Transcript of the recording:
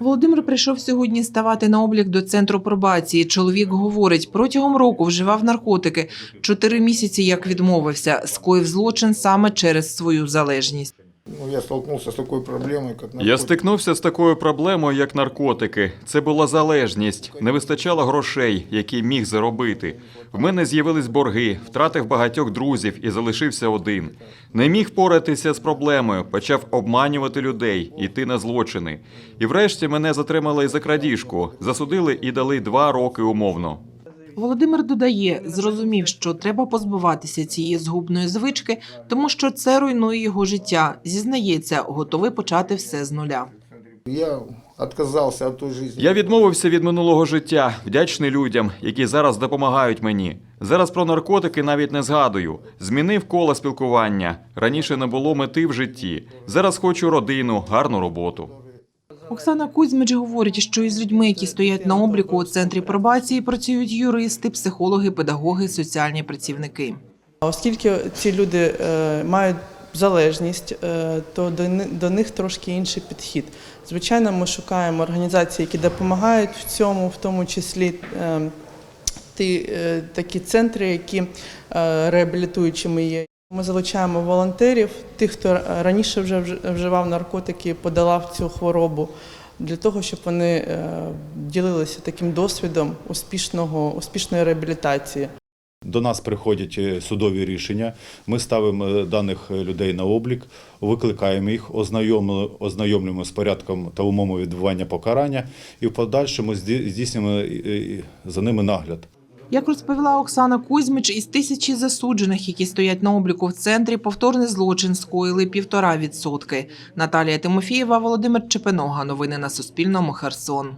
Володимир прийшов сьогодні ставати на облік до центру пробації. Чоловік говорить, протягом року вживав наркотики. Чотири місяці як відмовився, скоїв злочин саме через свою залежність. Ну, я столкнулся с такой проблемой, как Я стикнувся з такою проблемою, як наркотики. Це була залежність. Не вистачало грошей, які міг заробити. В мене з'явились борги, втратив багатьох друзів і залишився один. Не міг поратися з проблемою, почав обманювати людей, йти на злочини. І врешті мене затримали за крадіжку, засудили і дали два роки умовно. Володимир додає, зрозумів, що треба позбуватися цієї згубної звички, тому що це руйнує його життя. Зізнається, готовий почати все з нуля. Я отказался от той жизни. Я відмовився від минулого життя, вдячний людям, які зараз допомагають мені. Зараз про наркотики навіть не згадую. Змінив коло спілкування. Раніше не було мети в житті. Зараз хочу родину, гарну роботу. Оксана Кузьмич говорить, що із людьми, які стоять на обліку у центрі пробації, працюють юристи, психологи, педагоги, соціальні працівники. Оскільки ці люди е, мають залежність, е, то до, них трошки інший підхід. Звичайно, ми шукаємо організації, які допомагають в цьому, в тому числі е, ті, такі центри, які реабілітуючими є. Ми залучаємо волонтерів, тих, хто раніше вже вживав наркотики, подолав цю хворобу, для того, щоб вони е, ділилися таким досвідом успішного, успішної реабілітації. До нас приходять е, судові рішення. Ми ставимо е, даних людей на облік, викликаємо їх, ознайомлюємо з порядком та умовами відбування покарання і в подальшому зді- здійснюємо за ними нагляд. Як розповіла Оксана Кузьмич, із тисячі засуджених, які стоять на обліку в центрі, повторний злочин скоїли півтора відсотки. Наталія Тимофієва, Володимир Чепенога. Новини на Суспільному. Херсон.